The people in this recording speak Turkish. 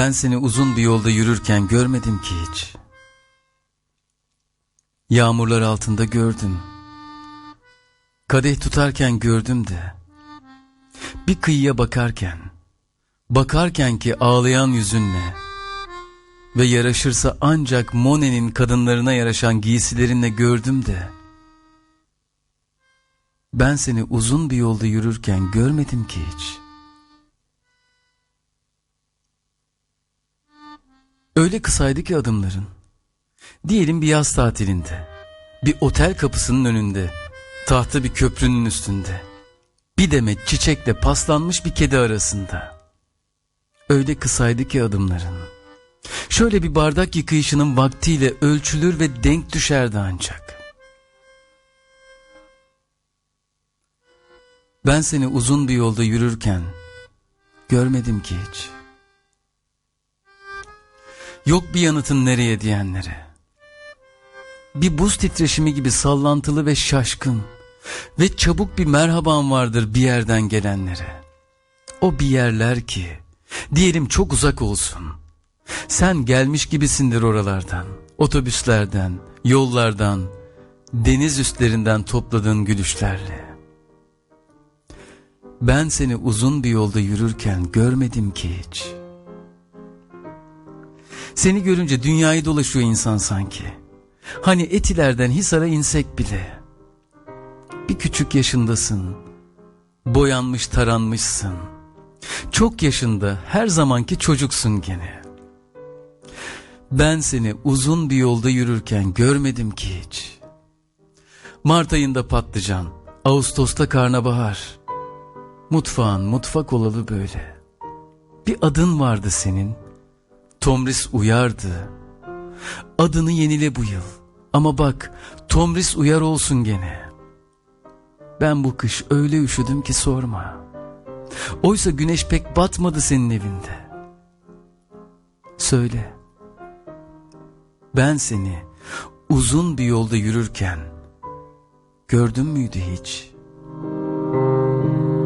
Ben seni uzun bir yolda yürürken görmedim ki hiç. Yağmurlar altında gördüm. Kadeh tutarken gördüm de. Bir kıyıya bakarken, bakarken ki ağlayan yüzünle ve yaraşırsa ancak Monet'in kadınlarına yaraşan giysilerinle gördüm de. Ben seni uzun bir yolda yürürken görmedim ki hiç. Öyle kısaydı ki adımların. Diyelim bir yaz tatilinde. Bir otel kapısının önünde. Tahta bir köprünün üstünde. Bir demet çiçekle paslanmış bir kedi arasında. Öyle kısaydı ki adımların. Şöyle bir bardak yıkayışının vaktiyle ölçülür ve denk düşerdi ancak. Ben seni uzun bir yolda yürürken görmedim ki hiç. Yok bir yanıtın nereye diyenlere. Bir buz titreşimi gibi sallantılı ve şaşkın ve çabuk bir merhaban vardır bir yerden gelenlere. O bir yerler ki diyelim çok uzak olsun. Sen gelmiş gibisindir oralardan, otobüslerden, yollardan, deniz üstlerinden topladığın gülüşlerle. Ben seni uzun bir yolda yürürken görmedim ki hiç. Seni görünce dünyayı dolaşıyor insan sanki. Hani etilerden Hisar'a insek bile. Bir küçük yaşındasın. Boyanmış taranmışsın. Çok yaşında her zamanki çocuksun gene. Ben seni uzun bir yolda yürürken görmedim ki hiç. Mart ayında patlıcan, Ağustos'ta karnabahar. Mutfağın mutfak olalı böyle. Bir adın vardı senin. Tomris uyardı. Adını yenile bu yıl. Ama bak Tomris uyar olsun gene. Ben bu kış öyle üşüdüm ki sorma. Oysa güneş pek batmadı senin evinde. Söyle. Ben seni uzun bir yolda yürürken gördün müydü hiç?''